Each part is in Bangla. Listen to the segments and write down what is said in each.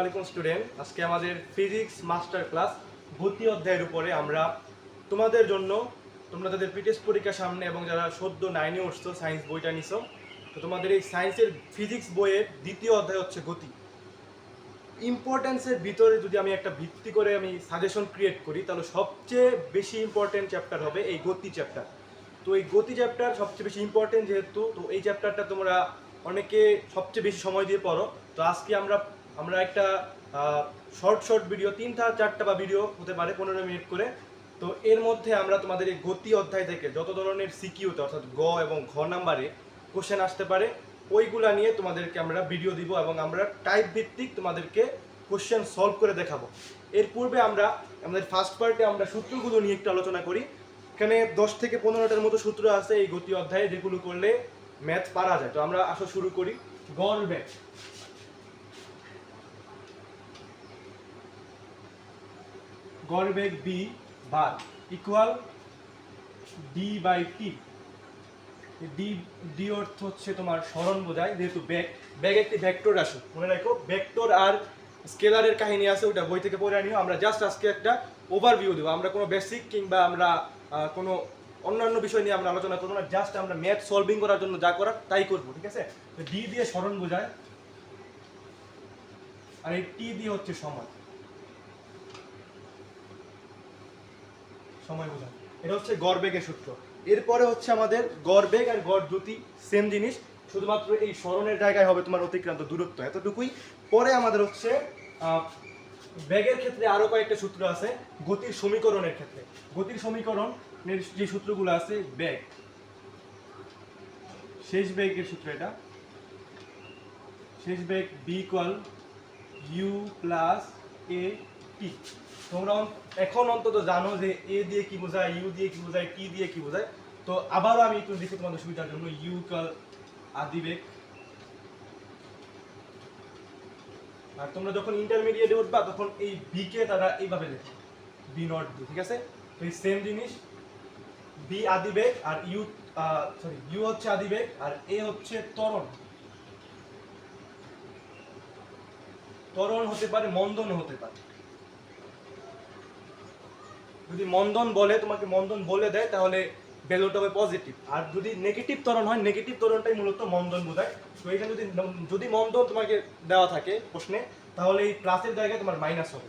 আলাইকুম স্টুডেন্ট, আজকে আমাদের ফিজিক্স মাস্টার ক্লাস গতি অধ্যায়ের উপরে আমরা তোমাদের জন্য, তোমরা তাদের পিটেস্ট পরীক্ষার সামনে এবং যারা সদ্য নাইনে উঠছো সায়েন্স বইটা নিছো, তো তোমাদের এই সায়েন্সের ফিজিক্স বইয়ের দ্বিতীয় অধ্যায় হচ্ছে গতি। ইম্পর্টেন্সের ভিতরে যদি আমি একটা ভিত্তি করে আমি সাজেশন ক্রিয়েট করি, তাহলে সবচেয়ে বেশি ইম্পর্টেন্ট চ্যাপ্টার হবে এই গতি চ্যাপ্টার তো এই গতি চ্যাপ্টার সবচেয়ে বেশি ইম্পর্টেন্ট যেহেতু, তো এই চ্যাপ্টারটা তোমরা অনেকে সবচেয়ে বেশি সময় দিয়ে পড়ো। তো আজকে আমরা আমরা একটা শর্ট শর্ট ভিডিও তিনটা চারটা বা ভিডিও হতে পারে, পনেরো মিনিট করে। তো এর মধ্যে আমরা তোমাদের এই গতি অধ্যায় থেকে যত ধরনের সিকিউতে অর্থাৎ গ এবং ঘ নাম্বারে কোশ্চেন আসতে পারে, ওইগুলা নিয়ে তোমাদেরকে আমরা ভিডিও দিব এবং আমরা টাইপ ভিত্তিক তোমাদেরকে কোশ্চেন সলভ করে দেখাবো। এর পূর্বে আমরা, আমাদের ফার্স্ট পার্টে আমরা সূত্রগুলো নিয়ে একটু আলোচনা করি। এখানে দশ থেকে পনেরোটার মতো সূত্র আছে এই গতি অধ্যায়ে, যেগুলো করলে ম্যাথ পারা যায়। তো আমরা আসো শুরু করি। গড় বেগ গড় বেগ v bar equals d by t d d অর্থ হচ্ছে তোমার স্মরণ বোঝায়, যেহেতু ব্যাগ ব্যাগ একটি ভেক্টর রাশি। মনে রাখো ভেক্টর আর স্কেলারের কাহিনী আছে, ওটা বই থেকে পড়ে নিও আমরা জাস্ট আজকে একটা ওভারভিউ দেবো। আমরা কোনো বেসিক কিংবা আমরা কোনো অন্যান্য বিষয় নিয়ে আমরা আলোচনা করব না জাস্ট আমরা ম্যাথ সলভিং করার জন্য যা করার তাই করব, ঠিক আছে? ডি দিয়ে স্মরণ বোঝায়। আর এই টি দিয়ে হচ্ছে সময় সময় বোঝায়। এটা হচ্ছে গড় বেগের সূত্র। এরপরে হচ্ছে আমাদের গড় বেগ আর গড় দ্রুতি সেম জিনিস। শুধুমাত্র এই স্মরণের জায়গায় হবে তোমার অতিক্রান্ত দূরত্ব এতটুকুই। পরে আমাদের হচ্ছে বেগের ক্ষেত্রে আরও কয়েকটা সূত্র আছে, গতির সমীকরণের ক্ষেত্রে। গতির সমীকরণের যে সূত্রগুলো আছে, বেগ। শেষ বেগের সূত্র এটা। শেষ বেগ v equals u plus a t তোমরা এখন অন্তত জানো যে এ দিয়ে কি বোঝায়, ইউ দিয়ে কি বোঝায় টি দিয়ে কি বোঝায়। তো আবারও আমি একটু দেখি তোমাদের সুবিধার জন্য ইউ কাল আদি বেগ আর তোমরা যখন ইন্টারমিডিয়েটে উঠবা, তখন এই বি কে তারা এইভাবে লেখে। বি নট বি ঠিক আছে? তো এই সেম জিনিস বি আদি বেগ আর ইউ সরি ইউ হচ্ছে আদিবেগ আর এ হচ্ছে ত্বরণ। ত্বরণ হতে পারে, মন্দন হতে পারে। যদি মন্দন বলে, তোমাকে মন্দন বলে দেয়, তাহলে ভ্যালুটা হবে পজিটিভ আর যদি নেগেটিভ ত্বরণ হয় নেগেটিভ ত্বরণটাই মূলত মন্দন বোঝায়। তো এখানে যদি যদি মন্দন তোমাকে দেওয়া থাকে প্রশ্নে, তাহলে এই প্লাসের জায়গায় তোমার মাইনাস হবে।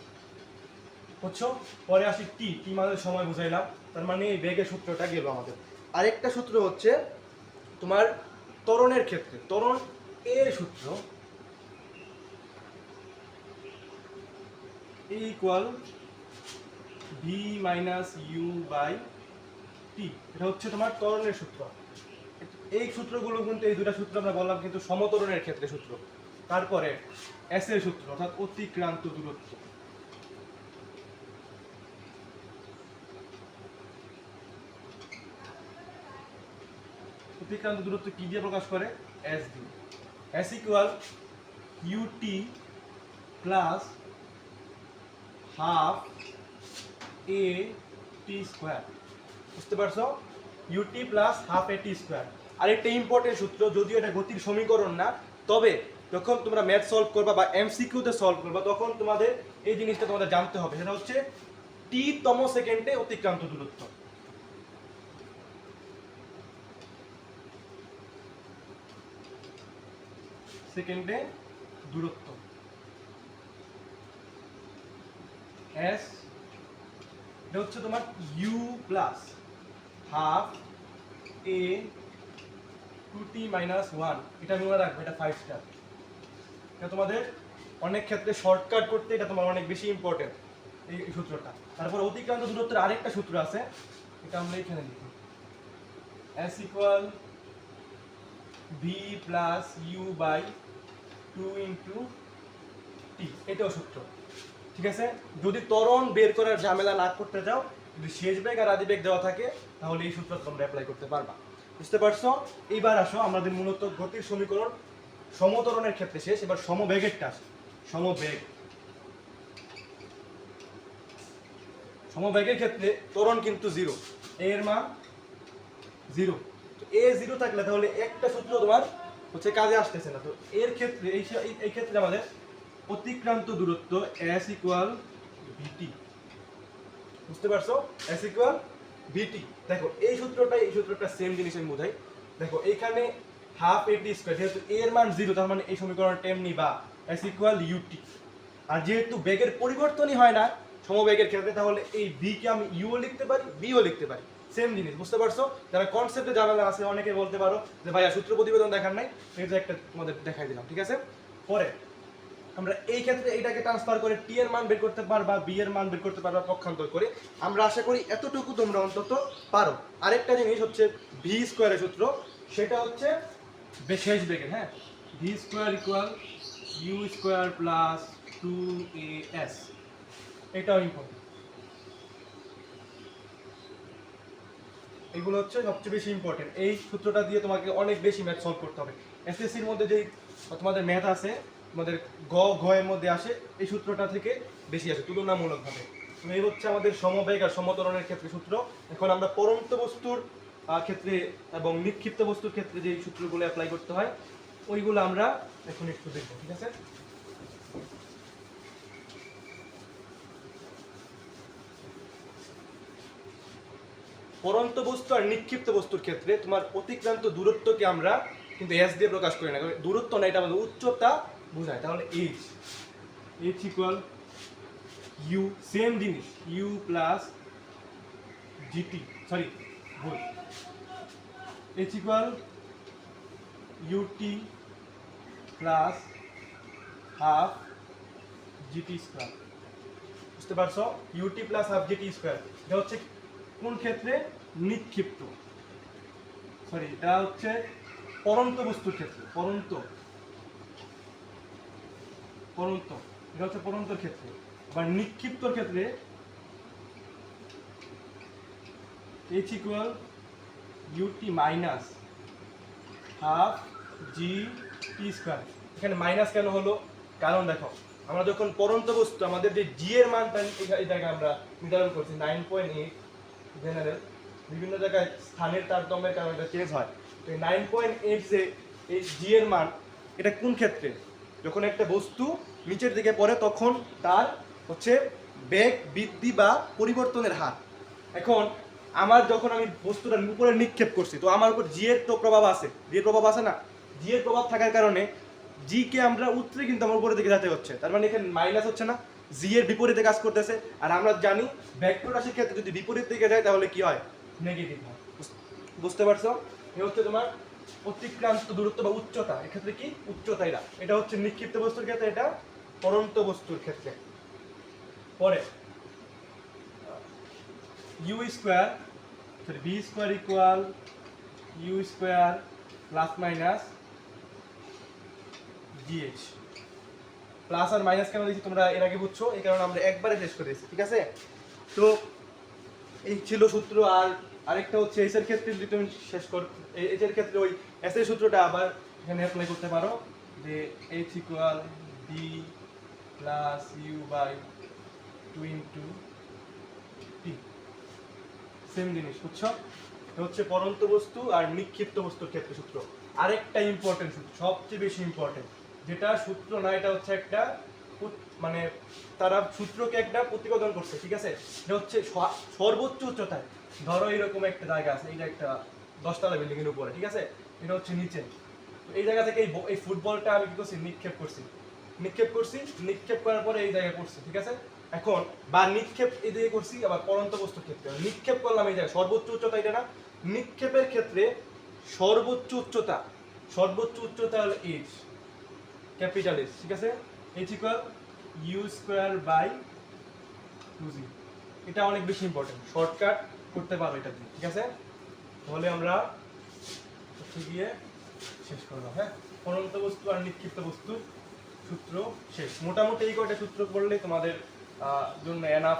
বুঝছ? পরে আসি টি টি মানে সময় বুঝাইলাম। তার মানে এই বেগের সূত্রটা গেল আমাদের। আরেকটা সূত্র হচ্ছে তোমার ত্বরণের ক্ষেত্রে। ত্বরণ এর সূত্র equals v minus u by t এটা হচ্ছে তোমার ত্বরণের সূত্র। এই সূত্রগুলো কিন্তু এই দুটা সূত্র আমরা বললাম কিন্তু সমতরণের ক্ষেত্রে সূত্র। তারপরে এস এর সূত্র অর্থাৎ অতিক্রান্ত দূরত্ব। অতিক্রান্ত দূরত্ব কি দিয়ে প্রকাশ করে? এস দিয়ে। S equals u t plus half a t square বুঝতে পারছ? U t plus half a t square আরেকটা ইম্পর্টেন্ট সূত্র, যদিও এটা গতির সমীকরণ না, তবে যখন তোমরা ম্যাথ সলভ করবা বা এমসিকিউতে সলভ করবা, তখন তোমাদের এই জিনিসটা তোমাদের জানতে হবে। সেটা হচ্ছে টি তম সেকেন্ডে অতিক্রান্ত দূরত্ব। সেকেন্ডে দূরত্ব। এস এটা হচ্ছে তোমার u plus half a two t minus one এটা মনে রাখবে, এটা ফাইভ স্টার এটা তোমাদের অনেক ক্ষেত্রে শর্টকাট করতে এটা তোমার অনেক বেশি ইম্পর্টেন্ট এই সূত্রটা। তারপর অতিক্রান্ত দূরত্বের আরেকটা সূত্র আছে, এটা আমরা এখানে লিখি। S equals v plus u by two into t এটাও সূত্র। ঠিক আছে? যদি ত্বরণ বের করার ঝামেলা না করতে চাও, যদি শেষ বেগ আর আদি বেগ দেওয়া থাকে, তাহলে এই সূত্র তোমরা অ্যাপ্লাই করতে পারবা। বুঝতে পারছ? এইবার আসো, আমাদের মূলত গতির সমীকরণ সমতরণের ক্ষেত্রে শেষ, এবার সমবেগেরটা আসে। সমবেগ। সমবেগের ক্ষেত্রে ত্বরণ কিন্তু জিরো এর মান জিরো এ জিরো থাকলে তাহলে একটা সূত্র তোমার হচ্ছে কাজে আসতেছে না। তো এর ক্ষেত্রে এই ক্ষেত্রে আমাদের অতিক্রান্ত দূরত্ব এস ইকুয়াল ভিটি বুঝতে পারছ? এস ইকুয়াল ভিটি দেখো, এই সূত্রটা এই সূত্রটা সেম জিনিস আমি বোঝাই। দেখো, এখানে হাফ এটি স্কোয়ার যেহেতু এর মান জিরো তার মানে এই সমীকরণ টেমনি বা এস ইকুয়াল ইউটি আর যেহেতু বেগের পরিবর্তনই হয় না, সমবেগের ক্ষেত্রে, তাহলে এই ভি কে আমি ইউও লিখতে পারি বিও লিখতে পারি। সেম জিনিস, বুঝতে পারছ? যারা কনসেপ্টে জানালা আছে, অনেকে বলতে পারো যে, ভাইয়া সূত্র প্রতিবেদন দেখার নাই। এটা একটা তোমাদের দেখাই দিলাম, ঠিক আছে? পরে আমরা এই ক্ষেত্রে এইটাকে ট্রান্সফার করে টি এর মান বের করতে পারবা বি এর মান বের করতে পারবা, পক্ষান্তর করে। আমরা আশা করি এতটুকু তোমরা অন্তত পারো। আরেকটা জিনিস হচ্ছে ভি স্কোয়ারের সূত্র। সেটা হচ্ছে শেষ বেগের হ্যাঁ? V square equals u square plus two a s এটাও ইম্পর্টেন্ট এগুলো হচ্ছে সবচেয়ে বেশি ইম্পর্টেন্ট এই সূত্রটা দিয়ে তোমাকে অনেক বেশি ম্যাথ সলভ করতে হবে। এসএসসির মধ্যে যেই তোমাদের ম্যাথ আছে তোমাদের গ এর মধ্যে আসে, এই সূত্রটা থেকে বেশি আসে, তুলনামূলকভাবে। এই হচ্ছে আমাদের সমবেগ আর সমতরণের ক্ষেত্রে সূত্র। এখন আমরা পরন্ত বস্তুর ক্ষেত্রে এবং নিক্ষিপ্ত বস্তুর ক্ষেত্রে যে সূত্রগুলো অ্যাপ্লাই করতে হয়, ওইগুলো আমরা এখন একটু দেখব, ঠিক আছে? পরন্ত বস্তু আর নিক্ষিপ্ত বস্তুর ক্ষেত্রে তোমার অতিক্রান্ত দূরত্বকে আমরা কিন্তু এস দিয়ে প্রকাশ করি না দূরত্ব না এটা আমাদের উচ্চতা বোঝায়, তাহলে h h equals u same জিনিস u plus g t sorry ভুল। H equals u t plus half g t square বুঝতে পারছ? U t plus half g t square এটা হচ্ছে কোন ক্ষেত্রে? নিক্ষিপ্ত। সরি এটা হচ্ছে পরন্ত বস্তুর ক্ষেত্রে, পরন্ত। পরন্ত, এটা হচ্ছে পরন্তর ক্ষেত্রে, বা নিক্ষিপ্তর ক্ষেত্রে h equals u t minus half g t square এখানে মাইনাস কেন হলো? কারণ দেখো, আমরা যখন পরন্ত বস্তু, আমাদের যে জি এর মানটা এই জায়গায় আমরা নির্ধারণ করছি নাইন পয়েন্ট এইট জেনারেল বিভিন্ন জায়গায় স্থানের তারতম্যের কারণে এটা চেঞ্জ হয়। তো নাইন পয়েন্ট এইট যে, এই জি এর মান, এটা কোন ক্ষেত্রে? যখন একটা বস্তু নিচের দিকে পড়ে, তখন তার হচ্ছে বেগ বৃদ্ধি বা পরিবর্তনের হার। এখন আমার যখন আমি বস্তুটা উপরে নিক্ষেপ করছি, তো আমার উপর জিয়ের তো প্রভাব আছে। জিয়ের প্রভাব আছে না? জিয়ের প্রভাব থাকার কারণে জি কে আমরা উত্তরে কিন্তু আমার উপরের দিকে যেতে হচ্ছে। তার মানে এখানে মাইনাস হচ্ছে না জি এর বিপরীতে কাজ করতেছে। আর আমরা জানি ভেক্টর রাশির ক্ষেত্রে যদি বিপরীত দিকে যায়, তাহলে কি হয়? নেগেটিভ হয়। বুঝতে পারছ? এ হচ্ছে তোমার অতিক্রান্ত দূরত্ব বা উচ্চতা, এক্ষেত্রে কি? উচ্চতা এটা এটা হচ্ছে নিক্ষিপ্ত বস্তুর ক্ষেত্রে, এটা পরন্ত বস্তুর ক্ষেত্রে। পরে u square sorry v square equals u square plus minus g h plus আর মাইনাস কেন দিয়েছি তোমরা এর আগে বুঝছ? এই কারণে আমরা একবারে শেষ করে দিয়েছি, ঠিক আছে? তো এই ছিল সূত্র আর আরেকটা হচ্ছে এস এর ক্ষেত্রে যদি তুমি শেষ কর এর ক্ষেত্রে ওই এস এর সূত্রটা আবার এখানে অ্যাপ্লাই করতে পারো যে h equals d plus u by two into t same জিনিস, বুঝছ? এটা হচ্ছে পরন্ত বস্তু আর নিক্ষিপ্ত বস্তুর ক্ষেত্রে সূত্র। আরেকটা ইম্পর্টেন্ট সূত্র, সবচেয়ে বেশি ইম্পর্টেন্ট যেটা সূত্র না, এটা হচ্ছে একটা মানে তারা সূত্রকে একটা প্রতিপাদন করছে, ঠিক আছে? এটা হচ্ছে সর্বোচ্চ উচ্চতায়। ধরো এরকম একটা জায়গা আছে এইটা একটা দশতলা বিল্ডিং এর উপরে, ঠিক আছে? এটা হচ্ছে নিচে। এই জায়গা থেকে এই ফুটবলটা আমি কি করছি নিক্ষেপ করছি। নিক্ষেপ করছি, নিক্ষেপ করার পরে এই জায়গায় করছি, ঠিক আছে? এখন, বা নিক্ষেপ এই দিকে করছি, আবার পরন্ত বস্তুর ক্ষেত্রে। নিক্ষেপ করলাম এই জায়গায়, সর্বোচ্চ উচ্চতা এটা না? নিক্ষেপের ক্ষেত্রে সর্বোচ্চ উচ্চতা সর্বোচ্চ উচ্চতা হলো এইচ ক্যাপিটাল এস ঠিক আছে? H equals u square by two g এটা অনেক বেশি ইম্পর্টেন্ট শর্টকাট করতে পারো এটা দিয়ে, ঠিক আছে? তাহলে আমরা হচ্ছে গিয়ে শেষ করলাম হ্যাঁ? পরন্ত বস্তু আর নিক্ষিপ্ত বস্তু, সূত্র শেষ। মোটামুটি এই কয়টা সূত্র পড়লে তোমাদের জন্য এনাফ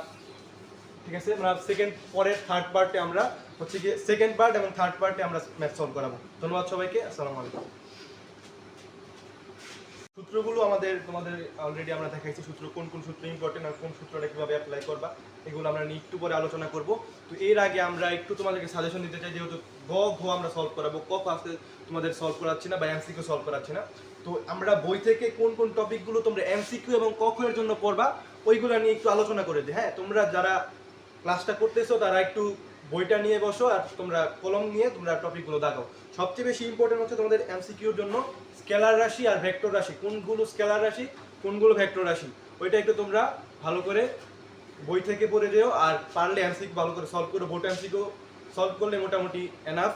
ঠিক আছে? আমরা সেকেন্ড পরের থার্ড পার্টে আমরা হচ্ছে গিয়ে সেকেন্ড পার্ট এবং থার্ড পার্টে আমরা ম্যাথ সলভ করাবো। ধন্যবাদ সবাইকে, আসসালামু আলাইকুম। সূত্রগুলো আমাদের, তোমাদের অলরেডি আমরা দেখাইছি সূত্র, কোন কোন সূত্র ইম্পর্টেন্ট আর কোন সূত্রটা কীভাবে অ্যাপ্লাই করবা, এগুলো আমরা নিয়ে একটু পরে আলোচনা করব। তো এর আগে আমরা একটু তোমাদেরকে সাজেশন দিতে চাই, যেহেতু গ, ঘ আমরা সলভ করাবো। ক ফার্স্টে তোমাদের সলভ করাচ্ছি না বা এমসিকিউ সলভ করাচ্ছি না। তো আমরা বই থেকে কোন কোন টপিকগুলো তোমরা এমসিকিউ এবং ক এর জন্য পড়বা, ওইগুলো নিয়ে একটু আলোচনা করে দিই। হ্যাঁ তোমরা যারা ক্লাসটা করতেছো, তারা একটু বইটা নিয়ে বসো আর তোমরা কলম নিয়ে তোমরা টপিকগুলো দাগাও সবচেয়ে বেশি ইম্পর্টেন্ট হচ্ছে তোমাদের এমসিকিউর জন্য স্কেলার রাশি আর ভেক্টর রাশি। কোনগুলো স্কেলার রাশি, কোনগুলো ভেক্টর রাশি? ওইটা একটু তোমরা ভালো করে বই থেকে পড়ে যেও আর পারলে এমসিকিউ ভালো করে সলভ করো। বোর্ড এমসিকিউ সলভ করলে মোটামুটি এনাফ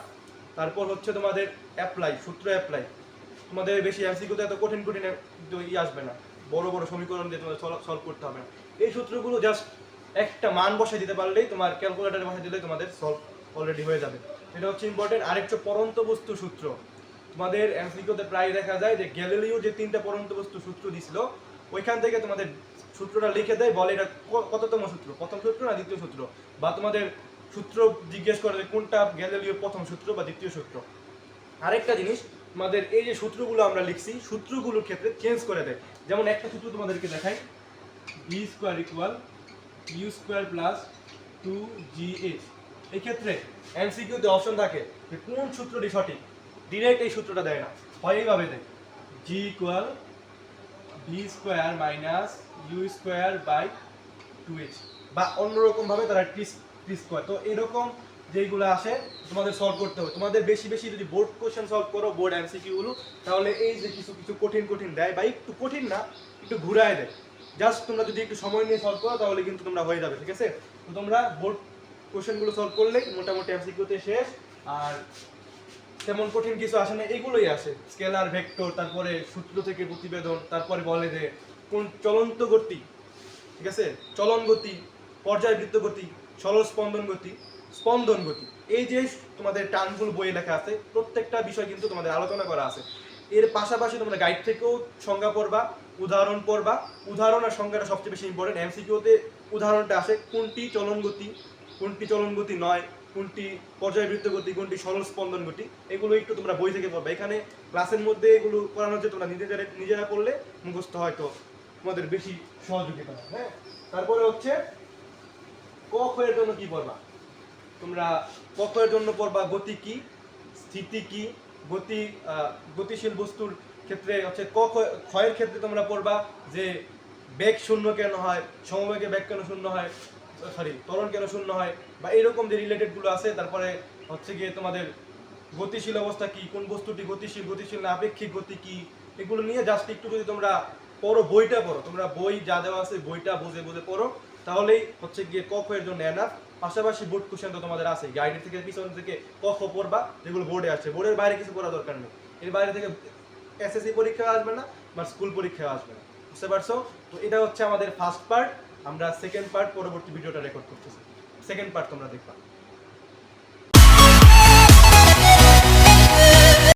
তারপর হচ্ছে তোমাদের অ্যাপ্লাই সূত্র অ্যাপ্লাই তোমাদের বেশি এমসিকিউতে এত কঠিন কঠিন ই আসবে না। বড় বড় সমীকরণ দিয়ে তোমাদের সলভ করতে হবে। এই সূত্রগুলো জাস্ট একটা মান বসে দিতে পারলেই তোমার ক্যালকুলেটারে বসে দিলে তোমাদের সলভ অলরেডি হয়ে যাবে। এটা হচ্ছে ইম্পর্টেন্ট আরেকটা পরন্ত বস্তু সূত্র। তোমাদের এমসিকিউতে প্রায় দেখা যায় যে গ্যালিলিও যে তিনটা পরন্ত বস্তু সূত্র দিছিল, ওইখান থেকে তোমাদের সূত্রটা লিখে দেয়, বলে এটা কততম সূত্র? প্রথম সূত্র না দ্বিতীয় সূত্র? বা তোমাদের সূত্র জিজ্ঞেস করে যে কোনটা গ্যালিলিও প্রথম সূত্র বা দ্বিতীয় সূত্র? আরেকটা জিনিস, তোমাদের এই যে সূত্রগুলো আমরা লিখছি, সূত্রগুলোর ক্ষেত্রে চেঞ্জ করে দেয়। যেমন একটা সূত্র তোমাদেরকে দেখাই v square equals u square plus two g h এই ক্ষেত্রে এমসিকিউতে অপশন থাকে যে কোন সূত্রটি সঠিক? ডিরেক্ট এই সূত্রটা দেয় না। হয় এইভাবে দেয়। G equals v square minus u square by two h বা অন্যরকমভাবে তারা টি টি স্কোয়ার তো এরকম যেইগুলো আসে, তোমাদের সলভ করতে হবে। তোমাদের বেশি বেশি যদি বোর্ড কোশ্চেন সলভ করো বোর্ড এমসিকিউগুলো তাহলে এই যে কিছু কিছু কঠিন কঠিন দেয়। বা একটু কঠিন না, একটু ঘুরায় দেয়। জাস্ট তোমরা যদি একটু সময় নিয়ে সলভ করো, তাহলে কিন্তু তোমরা হয়ে যাবে, ঠিক আছে? তো তোমরা বোর্ড কোশ্চেনগুলো সলভ করলেই মোটামুটি এমসিকিউতে শেষ। আর তেমন কঠিন কিছু আসে না, এগুলোই আসে। স্কেলার, ভেক্টর, তারপরে সূত্র থেকে প্রতিবেদন, তারপরে বলে যে কোন চলন্ত গতি, ঠিক আছে? চলন গতি, পর্যায়বৃত্ত গতি সরল স্পন্দন গতি স্পন্দন গতি। এই যে তোমাদের টার্মগুলো বইয়ে লেখা আছে, প্রত্যেকটা বিষয় কিন্তু তোমাদের আলোচনা করা আছে। এর পাশাপাশি তোমরা গাইড থেকেও সংজ্ঞা পড়বা, উদাহরণ পড়বা। উদাহরণ আর সংজ্ঞাটা সবচেয়ে বেশি ইম্পর্টেন্ট এমসিকিউতে উদাহরণটা আসে, কোনটি চলন গতি, কোনটি চলন গতি নয় কোনটি পর্যায়বৃত্ত গতি কোনটি সরল স্পন্দন গতি এগুলো একটু তোমরা বই থেকে পড়বে। এখানে ক্লাসের মধ্যে এগুলো করানো হচ্ছে তোমরা নিজেরা নিজেরা করলে মুখস্থ হয়তো তোমাদের বেশি সহযোগিতা হয়, তারপরে হচ্ছে ক এর জন্য কি পড়বা? তোমরা ক এর জন্য পড়বা গতি কি স্থিতি কি গতি গতিশীল বস্তুর ক্ষেত্রে হচ্ছে ক ক্ষয়ের ক্ষেত্রে তোমরা পড়বা যে বেগ শূন্য কেন হয় সমবেগে বেগ কেন শূন্য হয় সরি ত্বরণ কেন শূন্য হয়? বা এরকম যে রিলেটেডগুলো আছে, তারপরে হচ্ছে গিয়ে তোমাদের গতিশীল অবস্থা কি? কোন বস্তুটি গতিশীল গতিশীল না আপেক্ষিক গতি কি? এগুলো নিয়ে জাস্ট একটু যদি তোমরা পড়ো, বইটা পড়ো। তোমরা বই যা দেওয়া আছে, বইটা বুঝে বুঝে পড়ো। তাহলেই হচ্ছে গিয়ে ক খ এর জন্য এনাফ পাশাপাশি বোর্ড কোশ্চেন তো তোমাদের আছে গাইডের থেকে পিছন থেকে ক খ পড়বা, যেগুলো বোর্ডে আসছে বোর্ডের বাইরে কিছু পড়া দরকার নেই। এর বাইরে থেকে এসএসসি পরীক্ষা আসবে না, বা স্কুল পরীক্ষা আসবে না। বুঝতে পারছ? তো এটা হচ্ছে আমাদের ফার্স্ট পার্ট আমরা সেকেন্ড পার্ট পরবর্তী ভিডিওটা রেকর্ড করতেছি। সেকেন্ড পার্ট তোমরা দেখবা।